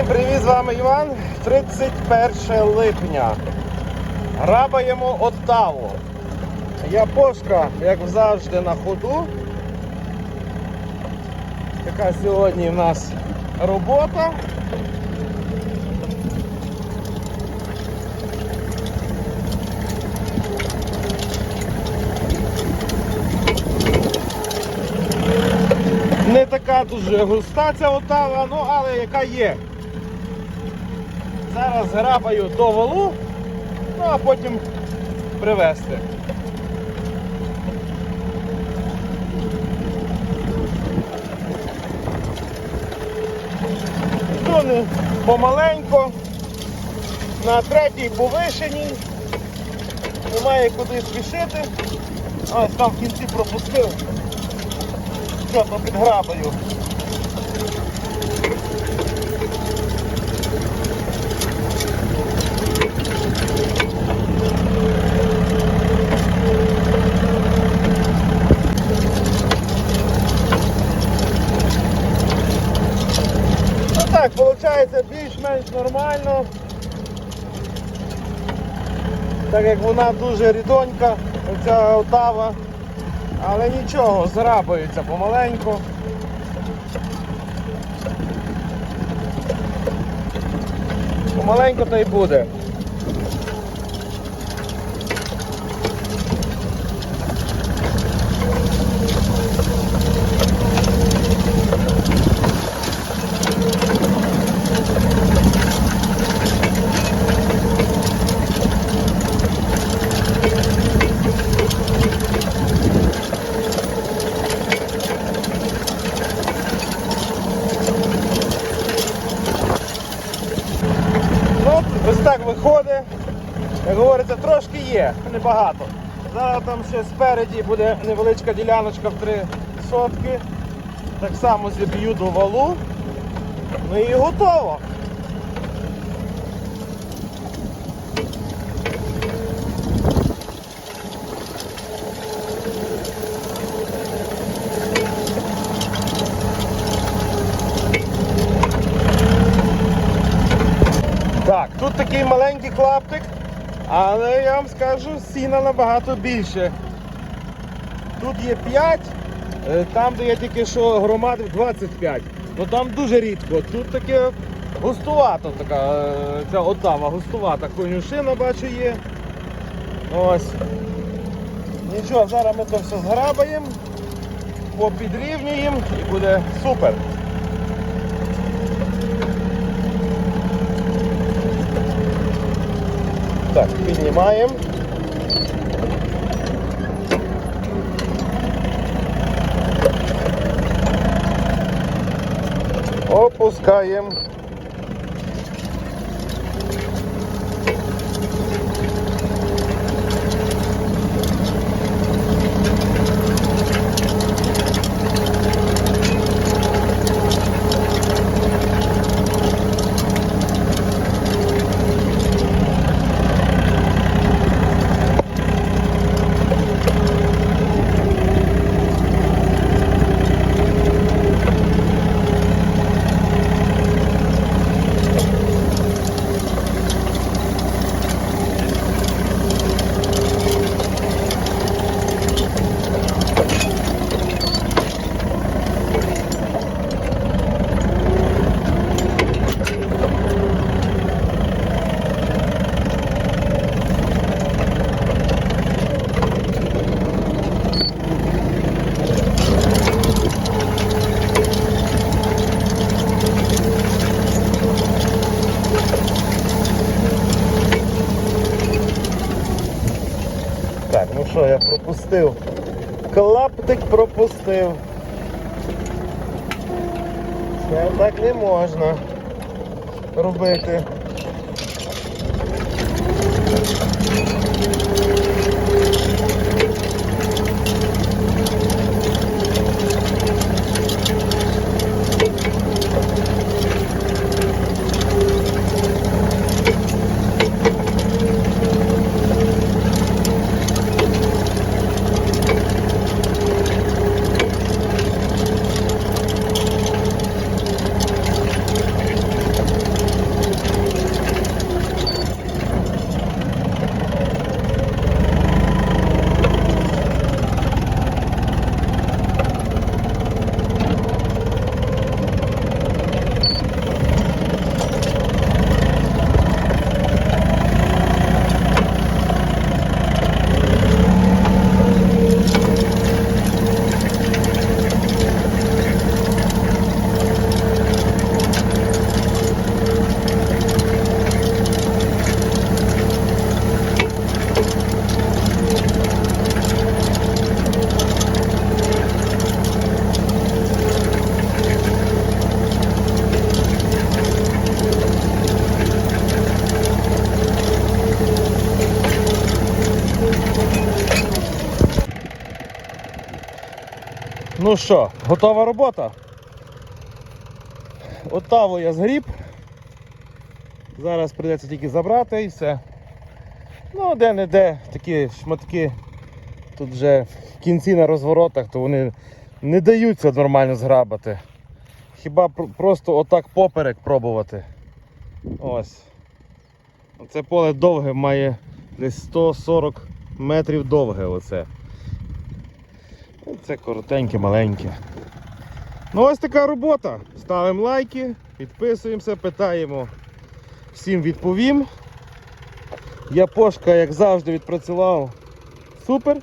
Всім привіт, з вами Іван. 31 липня. Грабаємо Оттаву. Япошка, як завжди, на ходу. Така сьогодні в нас робота. Не така дуже густа ця отава, ну але яка є. Зараз грабаю до валу, ну а потім привезти. Не помаленько. На третій повишеній. Немає куди спішити. Ось там в кінці пропустив. Що то підграбаю. Так, виходить більш-менш нормально. Так як вона дуже рідонька, оця отава. Але нічого, зрабаються помаленьку. Помаленьку то й буде. Ну, ось так виходить. Як говориться, трошки є, небагато. Зараз там ще спереді буде невеличка діляночка в три сотки. Так само зіб'ю до валу. Ну і готово. Так, тут такий маленький клаптик, але я вам скажу, сіна набагато більше. Тут є 5, е, там, де я тільки що громадив 25. Ну там дуже рідко. Тут таке густувато така, е, ця отава, густувата конюшина, бачу, є. Ось. Нічого, зараз ми то все зграбаємо, попідрівнюємо і буде супер. Так, піднімаємо. Опускаємо. Так, ну що, я пропустив. Клаптик пропустив. Так не можна робити. Ну що, готова робота? Отаву я згріб. Зараз прийдеться тільки забрати і все. Ну, де-не-де такі шматки тут вже в кінці на розворотах, то вони не даються нормально зграбати. Хіба просто отак поперек пробувати. Ось. Це поле довге має десь 140 метрів довге оце. Це коротеньке, маленьке. Ну ось така робота. Ставимо лайки, підписуємося, питаємо. Всім відповім. Я пошка, як завжди, відпрацював. Супер.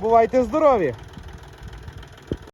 Бувайте здорові!